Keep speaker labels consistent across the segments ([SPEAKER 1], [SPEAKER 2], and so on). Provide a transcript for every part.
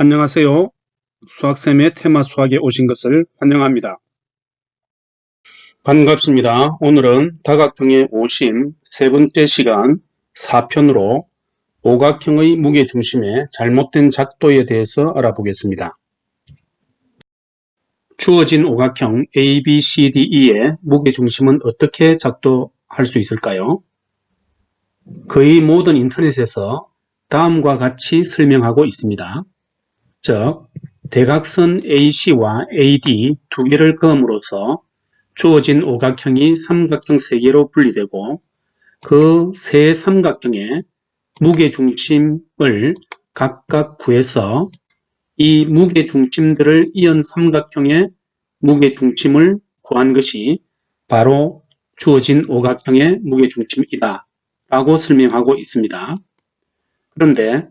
[SPEAKER 1] 안녕하세요. 수학쌤의 테마 수학에 오신 것을 환영합니다. 반갑습니다. 오늘은 다각형의 오심 세 번째 시간 4편으로 오각형의 무게중심의 잘못된 작도에 대해서 알아보겠습니다. 주어진 오각형 A, B, C, D, E의 무게중심은 어떻게 작도할 수 있을까요? 거의 모든 인터넷에서 다음과 같이 설명하고 있습니다. 즉, 대각선 AC와 AD 두 개를 그음으로써 주어진 오각형이 삼각형 세 개로 분리되고 그 세 삼각형의 무게중심을 각각 구해서 이 무게중심들을 이은 삼각형의 무게중심을 구한 것이 바로 주어진 오각형의 무게중심이다 라고 설명하고 있습니다. 그런데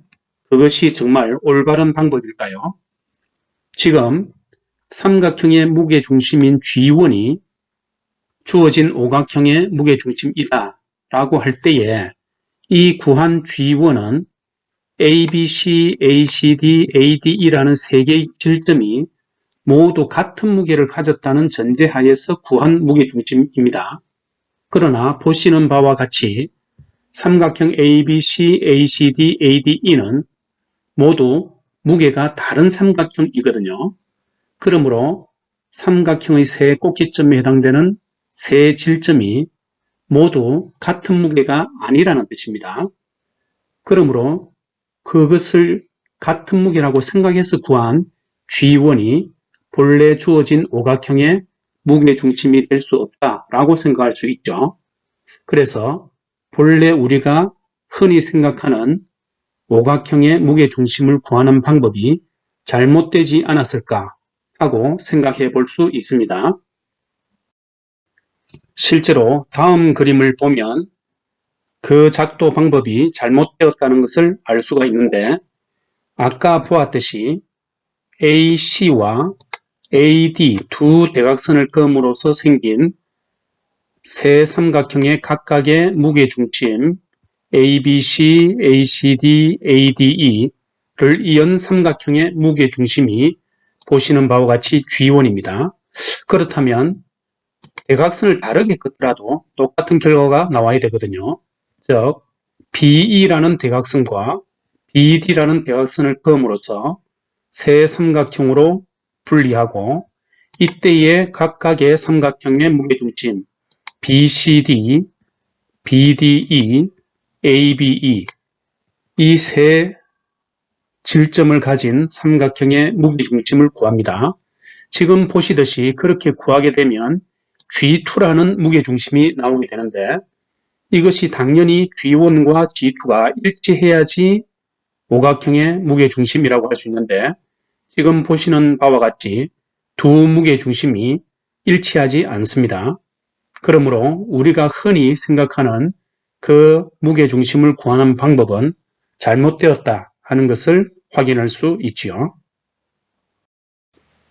[SPEAKER 1] 그것이 정말 올바른 방법일까요? 지금 삼각형의 무게중심인 G1이 주어진 오각형의 무게중심이다 라고 할 때에 이 구한 G1은 ABC, ACD, ADE라는 세 개의 질점이 모두 같은 무게를 가졌다는 전제하에서 구한 무게중심입니다. 그러나 보시는 바와 같이 삼각형 ABC, ACD, ADE는 모두 무게가 다른 삼각형이거든요. 그러므로 삼각형의 세 꼭지점에 해당되는 세 질점이 모두 같은 무게가 아니라는 뜻입니다. 그러므로 그것을 같은 무게라고 생각해서 구한 G1이 본래 주어진 오각형의 무게 중심이 될 수 없다라고 생각할 수 있죠. 그래서 본래 우리가 흔히 생각하는 오각형의 무게 중심을 구하는 방법이 잘못되지 않았을까 하고 생각해 볼 수 있습니다. 실제로 다음 그림을 보면 그 작도 방법이 잘못되었다는 것을 알 수가 있는데 아까 보았듯이 AC와 AD 두 대각선을 끔으로써 생긴 세 삼각형의 각각의 무게중심 ABC, ACD, ADE를 이은 삼각형의 무게중심이 보시는 바와 같이 G1입니다. 그렇다면 대각선을 다르게 긋더라도 똑같은 결과가 나와야 되거든요. 즉 BE라는 대각선과 BD라는 대각선을 그음으로써 세 삼각형으로 분리하고 이때의 각각의 삼각형의 무게중심 BCD, BDE, ABE 이 세 질점을 가진 삼각형의 무게중심을 구합니다. 지금 보시듯이 그렇게 구하게 되면 G2라는 무게중심이 나오게 되는데 이것이 당연히 G1과 G2가 일치해야지 오각형의 무게중심이라고 할 수 있는데 지금 보시는 바와 같이 두 무게중심이 일치하지 않습니다. 그러므로 우리가 흔히 생각하는 그 무게 중심을 구하는 방법은 잘못되었다 하는 것을 확인할 수 있지요.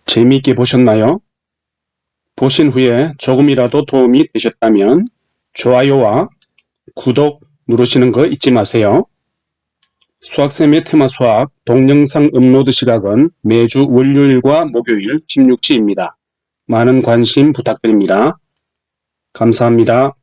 [SPEAKER 1] 재미있게 보셨나요? 보신 후에 조금이라도 도움이 되셨다면 좋아요와 구독 누르시는 거 잊지 마세요. 수학쌤의 테마 수학 동영상 업로드 시각은 매주 월요일과 목요일 16시입니다. 많은 관심 부탁드립니다. 감사합니다.